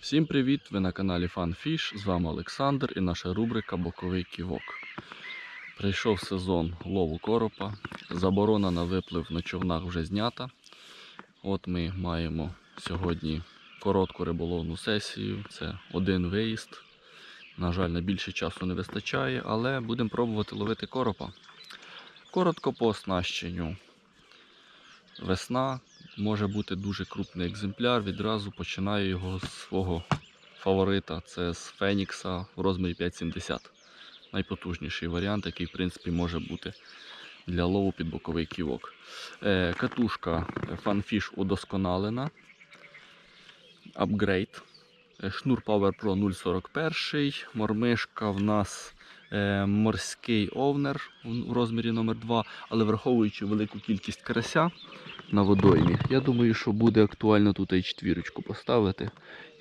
Всім привіт! Ви на каналі FunFish, з вами Олександр і наша рубрика Боковий ківок. Прийшов сезон лову коропа. Заборона на виплив на човнах вже знята. От ми маємо сьогодні коротку риболовну сесію. Це один виїзд. На жаль, на більше часу не вистачає, але будемо пробувати ловити коропа. Коротко по оснащенню. Весна, може бути дуже крупний екземпляр. Відразу починаю його з свого фаворита. Це з Фенікса в розмірі 5,70. Найпотужніший варіант, який в принципі може бути для лову під боковий ківок. Е, катушка Funfish удосконалена. Апгрейд. Е, Шнур Power Pro 041. Мормишка в нас е, морський овнер в розмірі номер 2 але враховуючи велику кількість карася на водоймі, я думаю, що буде актуально тут і четвірочку поставити.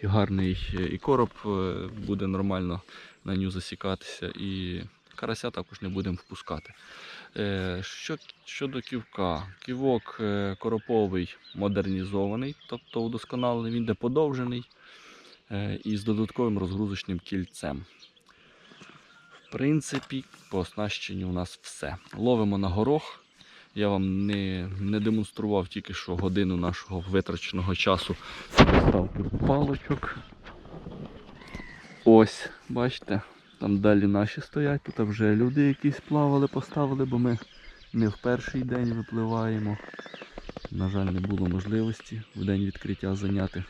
І гарний е, і короб е, буде нормально на ню засікатися, і карася також не будемо впускати. Е, Що, щодо ківка, ківок е, короповий модернізований, тобто удосконалений, він де подовжений е, і з додатковим розгрузочним кільцем. В принципі, по оснащенню у нас все. Ловимо на горох. Я вам не, не демонстрував тільки що годину нашого витраченого часу доставки палочок. Ось, бачите, там далі наші стоять, тут вже люди якісь плавали, поставили, бо ми не в перший день випливаємо. На жаль, не було можливості в день відкриття зайняти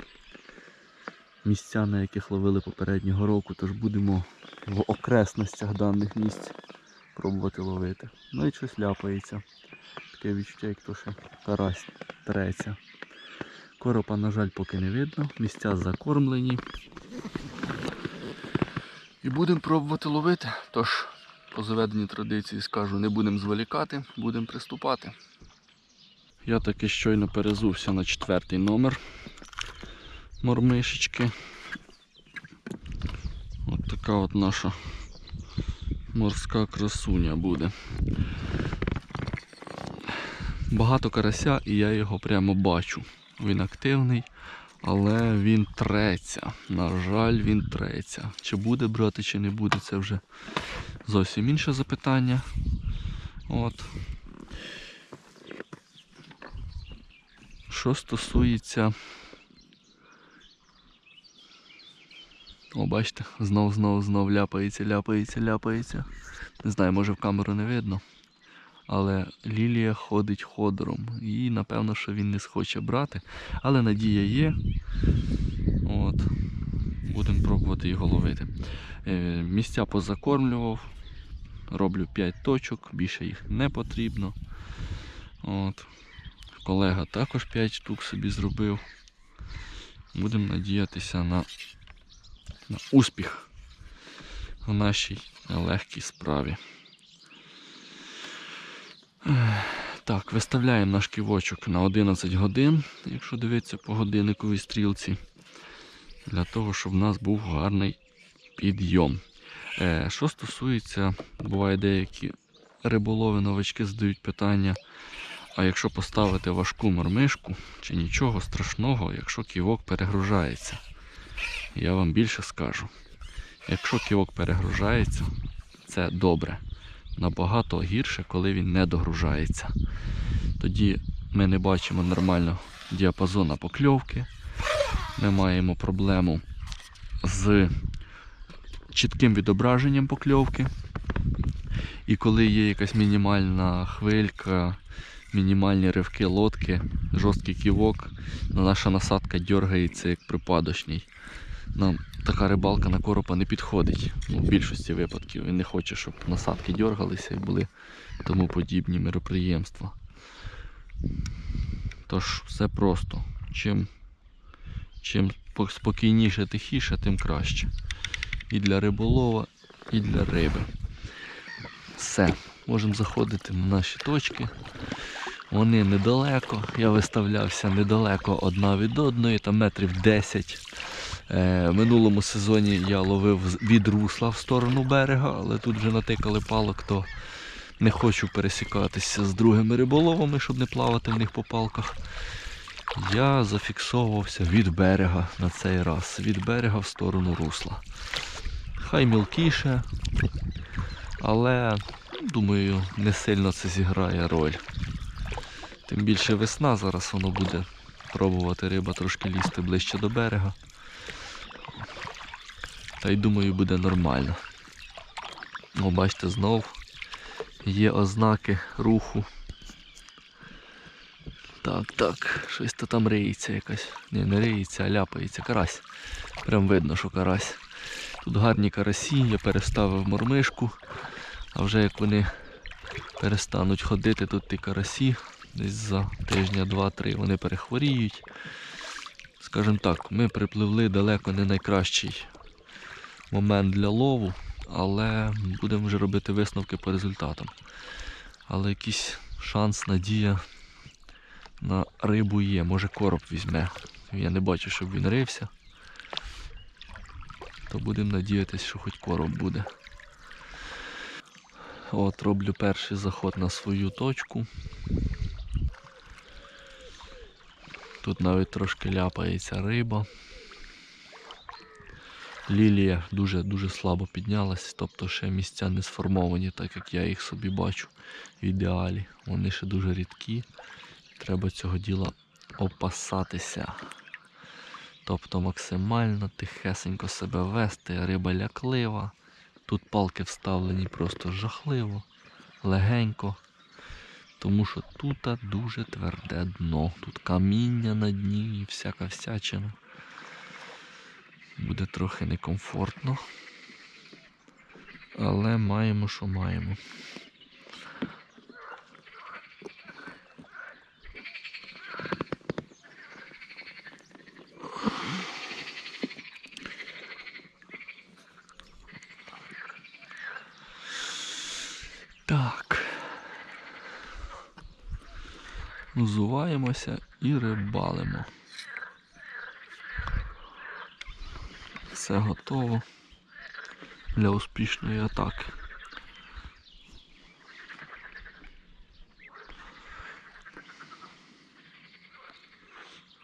місця, на яких ловили попереднього року, тож будемо в окресностях даних місць пробувати ловити. Ну і щось ляпається. Таке відчуття, як то ще карась треться. Коропа, на жаль, поки не видно, місця закормлені. І будемо пробувати ловити. Тож, по заведеній традиції скажу, не будемо зволікати, будемо приступати. Я таки щойно перезувся на четвертий номер мормишечки. От така от наша морська красуня буде. Багато карася і я його прямо бачу. Він активний, але він треться. На жаль, він треться. Чи буде брати, чи не буде, це вже зовсім інше запитання. От. Що стосується. О, бачите, знов, знов, знов ляпається, ляпається, ляпається. Не знаю, може в камеру не видно. Але Лілія ходить ходором. І напевно, що він не схоче брати. Але надія є. От. Будемо пробувати його ловити. Е, місця позакормлював. Роблю 5 точок, більше їх не потрібно. От. Колега також 5 штук собі зробив. Будемо надіятися на, на успіх в нашій легкій справі. Так, виставляємо наш ківочок на 11 годин, якщо дивитися по годинниковій стрілці, для того, щоб в нас був гарний підйом. Е, що стосується, буває деякі риболови новачки задають питання, а якщо поставити важку мормишку, чи нічого страшного, якщо ківок перегружається. Я вам більше скажу. Якщо ківок перегружається, це добре набагато гірше, коли він не догружається. Тоді ми не бачимо нормально діапазона покльовки. Ми маємо проблему з чітким відображенням покльовки. І коли є якась мінімальна хвилька, мінімальні ривки лодки, жорсткий ківок, наша насадка дергається як припадочний. Нам така рибалка на коропа не підходить. В більшості випадків він не хоче, щоб насадки дергалися і були тому подібні мероприємства. Тож, все просто. Чим, чим спокійніше, тихіше, тим краще. І для риболова, і для риби. Все, можемо заходити на наші точки. Вони недалеко. Я виставлявся недалеко одна від одної, там метрів 10. Е, минулому сезоні я ловив від русла в сторону берега, але тут вже натикали палок, то не хочу пересікатися з другими риболовами, щоб не плавати в них по палках. я зафіксовувався від берега на цей раз. Від берега в сторону русла. Хай мілкіше, але думаю, не сильно це зіграє роль. Тим більше весна, зараз воно буде пробувати риба трошки лізти ближче до берега. Та й думаю, буде нормально. О, бачите, знов є ознаки руху. Так, так, щось то там риється якась. Ні, не риється, а ляпається. Карась. Прям видно, що карась. Тут гарні карасі, я переставив мормишку, а вже як вони перестануть ходити, тут ті карасі, десь за тижня два-три вони перехворіють. Скажімо так, ми припливли далеко не найкращий момент для лову, але будемо вже робити висновки по результатам. Але якийсь шанс, надія на рибу є. Може короб візьме. Я не бачу, щоб він рився. То будемо надіятися, що хоч короб буде. От, роблю перший заход на свою точку. Тут навіть трошки ляпається риба. Лілія дуже-дуже слабо піднялась, тобто ще місця не сформовані, так як я їх собі бачу в ідеалі. Вони ще дуже рідкі. Треба цього діла опасатися. Тобто максимально тихесенько себе вести, риба ляклива. Тут палки вставлені просто жахливо, легенько. Тому що тут дуже тверде дно. Тут каміння на дні і всяка всячина. Буде трохи некомфортно. Але маємо, що маємо. Так. Взуваємося і рибалимо. Все готово для успішної атаки.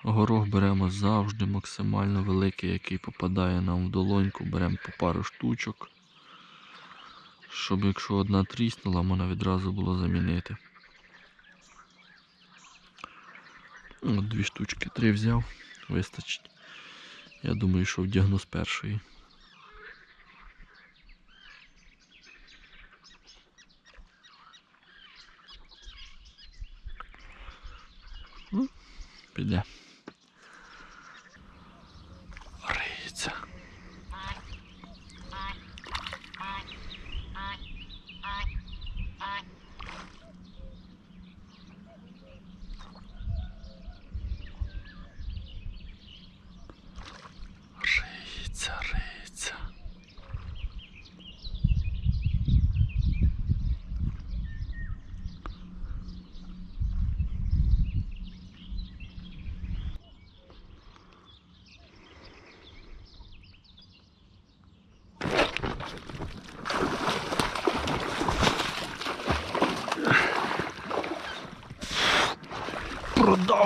Горох беремо завжди максимально великий, який попадає нам в долоньку, беремо по пару штучок, щоб якщо одна тріснула, можна відразу було замінити. От дві штучки, три взяв, вистачить. Я думаю, що вдягну з першої. М, Піде. Риється. Риється, риється.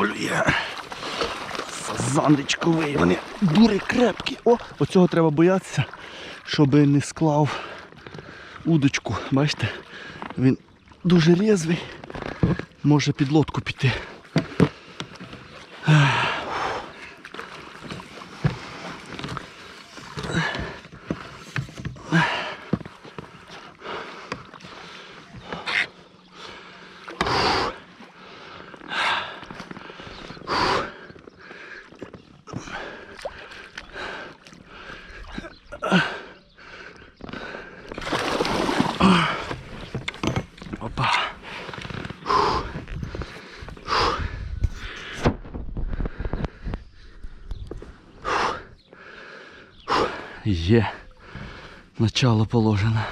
Продавлює. Сазандричковий, вони дури крепкі. О, оцього треба боятися, щоб не склав удочку. Бачите? Він дуже різвий, може під лодку піти. Опа. Є. Начало положено.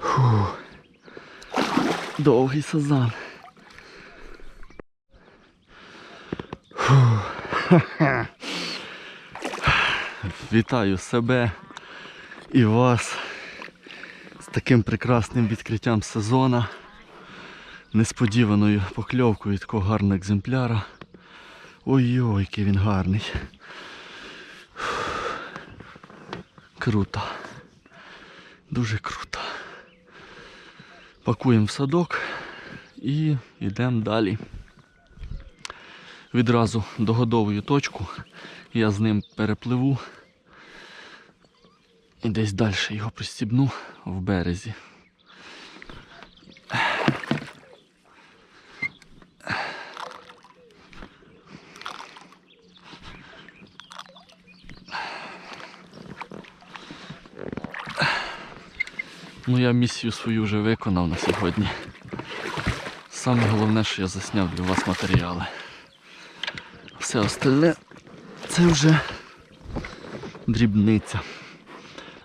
Фу. Довгий сазан. Фу. Вітаю себе і вас з таким прекрасним відкриттям сезону. несподіваною покльовкою такого гарного екземпляра. Ой-ой, який він гарний. Круто. Дуже круто. Пакуємо в садок і йдемо далі. Відразу догодовую точку. Я з ним перепливу. І десь далі його пристібну в березі. Ну, я місію свою вже виконав на сьогодні. Саме головне, що я засняв для вас матеріали. Все остальне це вже дрібниця.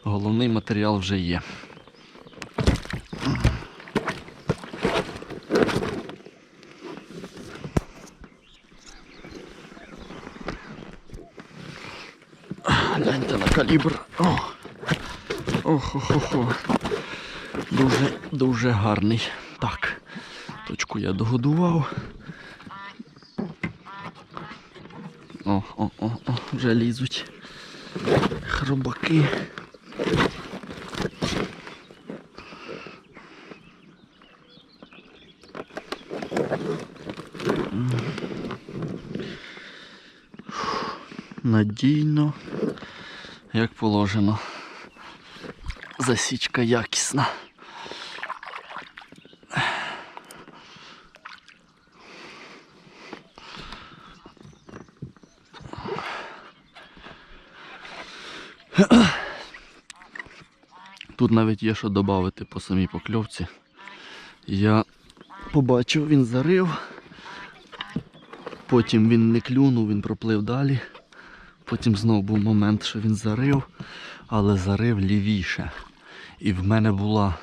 Головний матеріал вже є. Гляньте на калібр. О! Ох, ох, ох, ох. Дуже, дуже гарний. Так, точку я догодував. О, о, о, о, вже лізуть хробаки. Надійно, як положено. Засічка якісна. Тут навіть є що додати по самій покльовці. Я побачив, він зарив, потім він не клюнув, він проплив далі. Потім знову був момент, що він зарив, але зарив лівіше. І в мене була,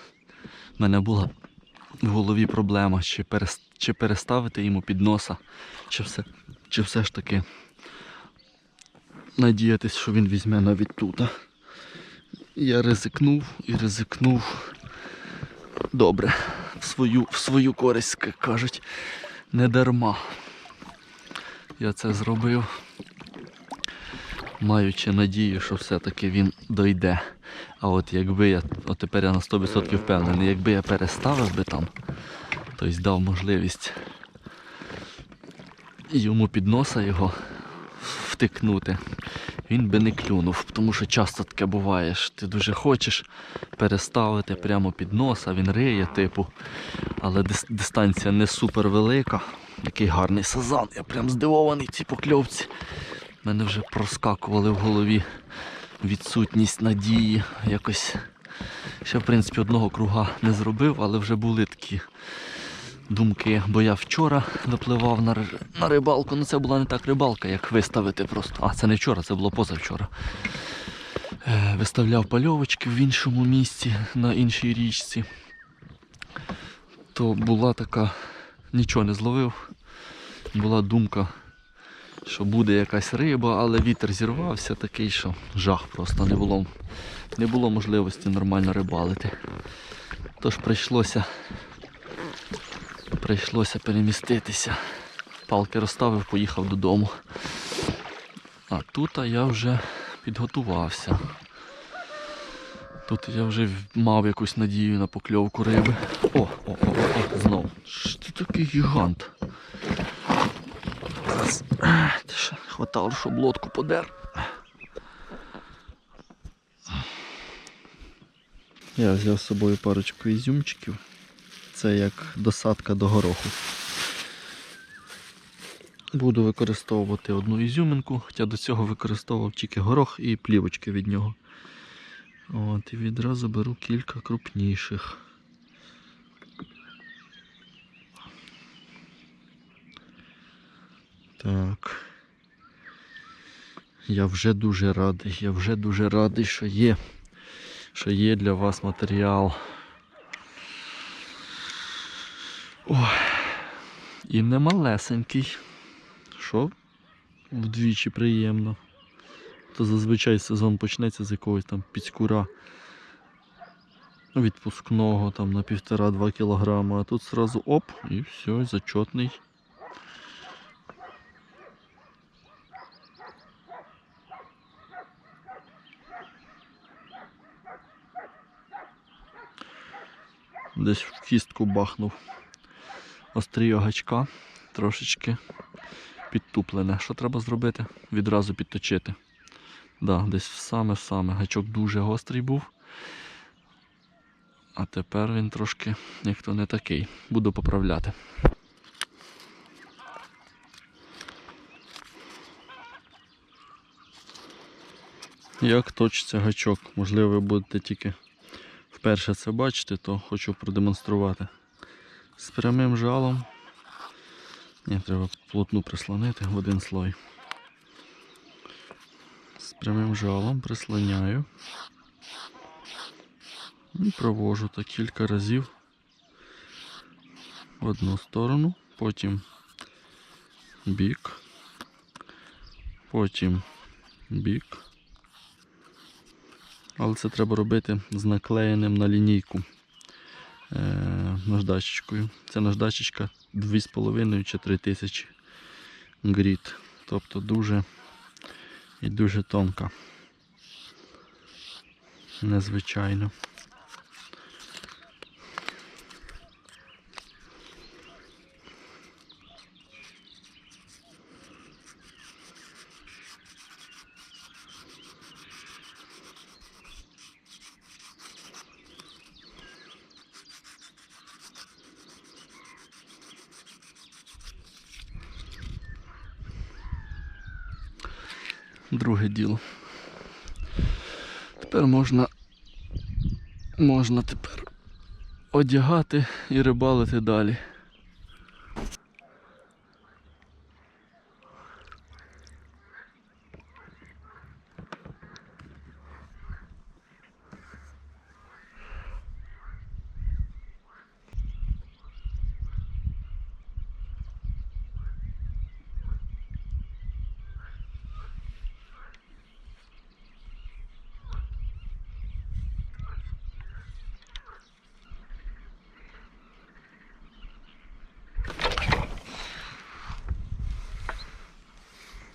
в мене була в голові проблема, чи, перес, чи переставити йому під носа, чи все, чи все ж таки надіятись, що він візьме навіть тут. Я ризикнув і ризикнув добре. В свою, в свою користь, як кажуть, не дарма. Я це зробив, маючи надію, що все-таки він дойде. А от якби я, от тепер я на 100% впевнений, якби я переставив би там, тобто дав можливість йому під носа його втикнути, він би не клюнув, тому що часто таке буває, що ти дуже хочеш переставити прямо під носа, він риє, типу, але дистанція не супер велика. Який гарний сазан, я прям здивований цій покльовці. Мене вже проскакували в голові відсутність надії. Якось ще в принципі одного круга не зробив, але вже були такі думки. Бо я вчора допливав на, на рибалку. Ну це була не так рибалка, як виставити просто. А це не вчора, це було позавчора. Е, Виставляв пальовочки в іншому місці, на іншій річці. То була така, нічого не зловив. Була думка, що буде якась риба, але вітер зірвався такий, що жах просто не було. Не було можливості нормально рибалити. Тож прийшлося, прийшлося переміститися. Палки розставив, поїхав додому. А тут я вже підготувався. Тут я вже мав якусь надію на покльовку риби. О, о, о, о, знов. Що такий гігант? Ти ще хватало, щоб лодку подер. Я взяв з собою парочку ізюмчиків. Це як досадка до гороху. Буду використовувати одну ізюминку, хоча до цього використовував тільки горох і плівочки від нього. От, і відразу беру кілька крупніших. Так. Я вже дуже радий, я вже дуже радий, що є, що є для вас матеріал. Ой. І не малесенький. Що вдвічі приємно. То зазвичай сезон почнеться з якогось там піцькура. відпускного там на 1,5-2 кілограма, а тут сразу оп, і все, зачетний. Десь в кістку бахнув. Остріє гачка трошечки підтуплене. Що треба зробити? Відразу підточити. Да, десь саме-саме. Гачок дуже гострий був. А тепер він трошки ніхто не такий. Буду поправляти. Як точиться гачок? Можливо, ви будете тільки вперше це бачити, то хочу продемонструвати. З прямим жалом. Ні, треба плотну прислонити в один слой. З прямим жалом прислоняю. І провожу так кілька разів в одну сторону, потім бік, потім бік. Але це треба робити з наклеєним на лінійку е, наждачечкою. Це наждачечка 2,5 чи 3 тисячі гріт. Тобто дуже і дуже тонка. Незвичайно. Друге діло. Тепер можна, можна тепер одягати і рибалити далі.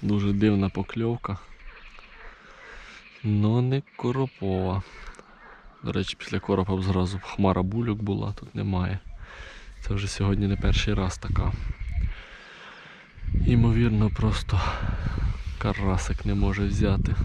Дуже дивна покльовка. Но не коропова. До речі, після коропа б зразу хмара бульок була, тут немає. Це вже сьогодні не перший раз така. Імовірно, просто карасик не може взяти.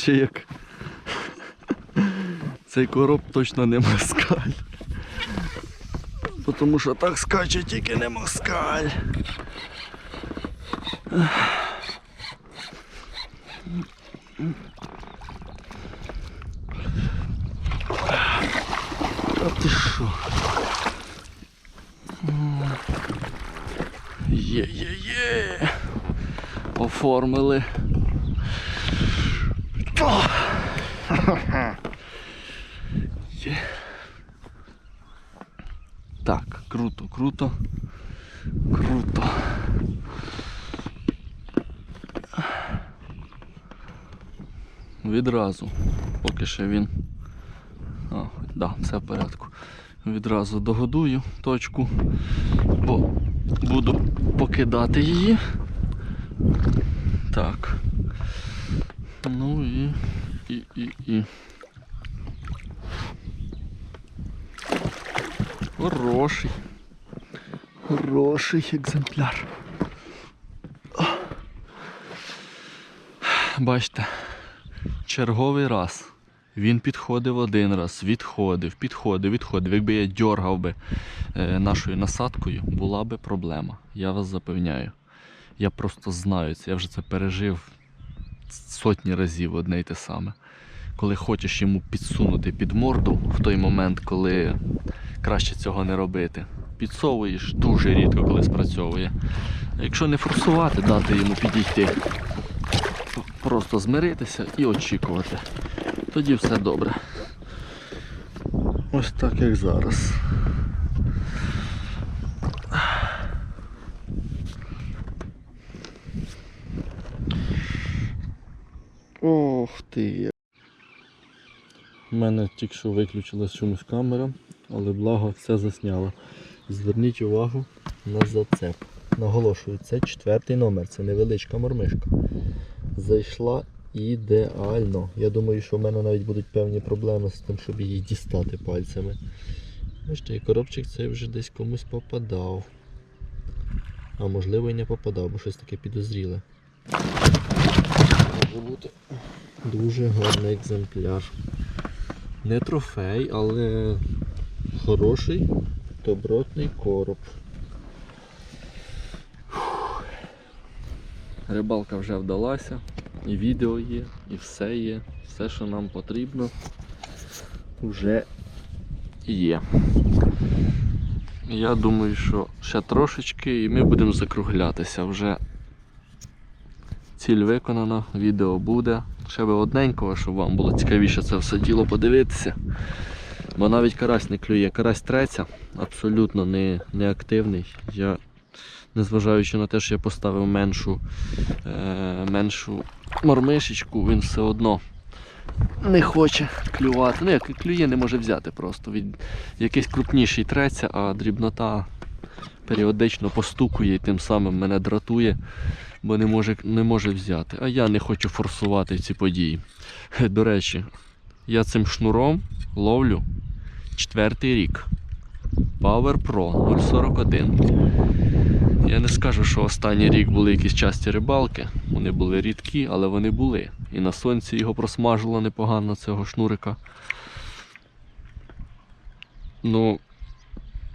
Скаче як. Цей короб точно не москаль. Тому що так скаче тільки не москаль. А ти що? Є-є-є. Оформили. О! Є. Так, круто, круто. Круто. Відразу, поки ще він. А, да, все в порядку. Відразу догодую точку, бо буду покидати її. Так. І. і. Хороший. Хороший екземпляр. Бачите, черговий раз. Він підходив один раз, відходив, підходив, відходив. Якби я дьоргав би е, нашою насадкою, була би проблема. Я вас запевняю. Я просто знаю це, я вже це пережив сотні разів одне й те саме. Коли хочеш йому підсунути під морду в той момент, коли краще цього не робити. підсовуєш, дуже рідко коли спрацьовує. Якщо не форсувати, дати йому підійти, просто змиритися і очікувати. Тоді все добре. Ось так як зараз. Ох ти. У мене тільки що виключилась чомусь камера, але благо все засняло. Зверніть увагу на зацеп. Наголошую, це четвертий номер, це невеличка мормишка. Зайшла ідеально. Я думаю, що в мене навіть будуть певні проблеми з тим, щоб її дістати пальцями. Бачите, і коробчик цей вже десь комусь попадав. А можливо і не попадав, бо щось таке підозріле. Може бути дуже гарний екземпляр. Не трофей, але хороший добротний короб. Рибалка вже вдалася, і відео є, і все є. Все, що нам потрібно, вже є. Я думаю, що ще трошечки і ми будемо закруглятися. Вже ціль виконана, відео буде. Ще би одненького, щоб вам було цікавіше це все діло подивитися. Бо навіть карась не клює. Карась треться, абсолютно не, не активний. Я, незважаючи на те, що я поставив меншу, е, меншу мормишечку, він все одно не хоче клювати. Ну як і клює, не може взяти просто. Від якийсь крупніший треться, а дрібнота періодично постукує і тим самим мене дратує, бо не може, не може взяти. А я не хочу форсувати ці події. До речі, я цим шнуром ловлю четвертий рік. Power Pro 041. Я не скажу, що останній рік були якісь часті рибалки. Вони були рідкі, але вони були. І на сонці його просмажило непогано цього шнурика. Ну,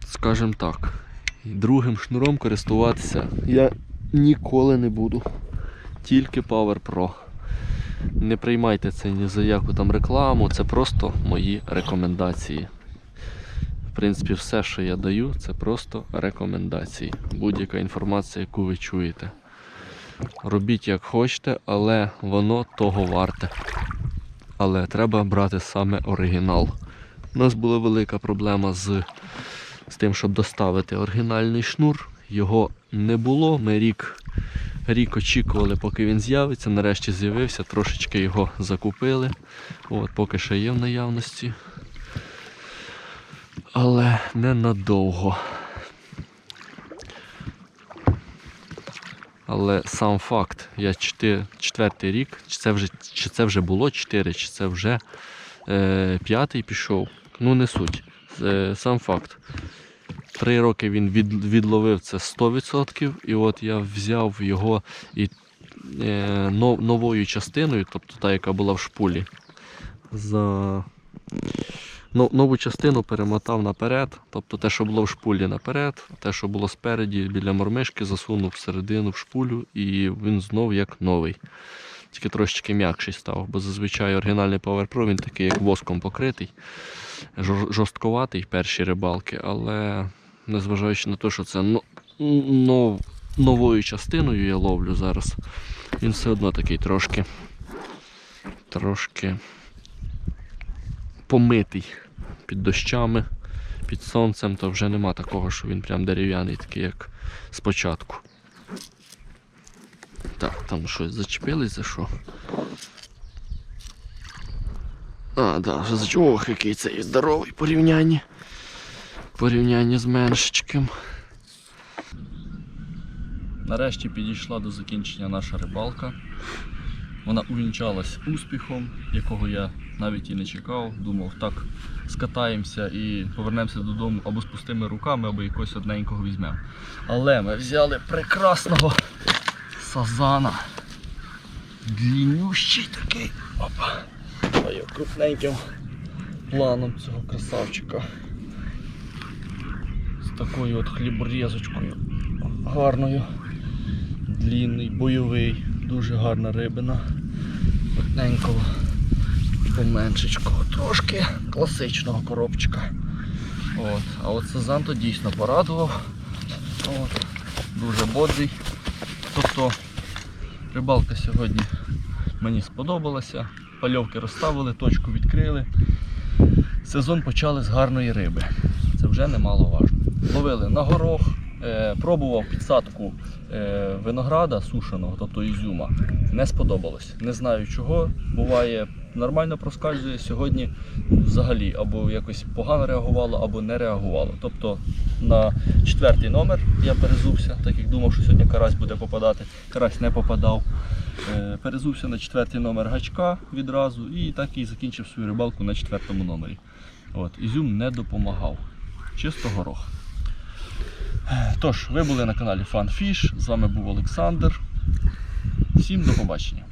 скажімо так, другим шнуром користуватися я ніколи не буду. Тільки Power Pro. Не приймайте це ні за яку там рекламу, це просто мої рекомендації. В принципі, все, що я даю, це просто рекомендації. Будь-яка інформація, яку ви чуєте. Робіть як хочете, але воно того варте. Але треба брати саме оригінал. У нас була велика проблема з, з тим, щоб доставити оригінальний шнур. Його не було. Ми рік, рік очікували, поки він з'явиться. Нарешті з'явився, трошечки його закупили. От, поки ще є в наявності. Але ненадовго. Але сам факт, я четвертий рік, чи це вже, чи це вже було 4, чи це вже е, п'ятий пішов. Ну не суть. Е, сам факт. Три роки він від, відловив це 100%, і от я взяв його і е, но- новою частиною, тобто та, яка була в шпулі, за но- нову частину перемотав наперед, тобто те, що було в шпулі наперед, те, що було спереді біля мормишки, засунув всередину в шпулю, і він знов як новий. Тільки трошечки м'якший став, бо зазвичай оригінальний Power Pro він такий як воском покритий, жор- жорстковатий перші рибалки, але незважаючи на те, що це нов- новою частиною я ловлю зараз, він все одно такий трошки, трошки помитий під дощами, під сонцем, то вже нема такого, що він прям дерев'яний, такий як спочатку. Так, там щось зачепились за що? А, да. Ох, який цей здоровий в порівнянні. Порівнянні з меншечким. Нарешті підійшла до закінчення наша рибалка. Вона увінчалась успіхом, якого я навіть і не чекав. Думав, так скатаємося і повернемося додому або з пустими руками, або якогось одненького візьмемо. Але ми взяли прекрасного сазана. Длінющий такий. Опа. Ой, крупненьким планом цього красавчика. З такою от хліборізочкою гарною. Длінний, бойовий, дуже гарна рибина. Одненького, поменшечкого, трошки класичного коробчика. От. А от Сазан то дійсно порадував. От. Дуже бодрий. Тобто рибалка сьогодні мені сподобалася. Пальовки розставили, точку відкрили. Сезон почали з гарної риби. Це вже немаловажно. Ловили на горох, е, пробував підсадку е, винограда сушеного, тобто ізюма. Не сподобалось. Не знаю чого. Буває нормально проскальзує. Сьогодні взагалі або якось погано реагувало, або не реагувало. Тобто на четвертий номер я перезувся, так як думав, що сьогодні карась буде попадати. Карась не попадав. Е, Перезувся на четвертий номер гачка відразу і так і закінчив свою рибалку на четвертому номері. От, Ізюм не допомагав. Чисто горох. Тож, ви були на каналі FunFish. З вами був Олександр. Всім до побачення.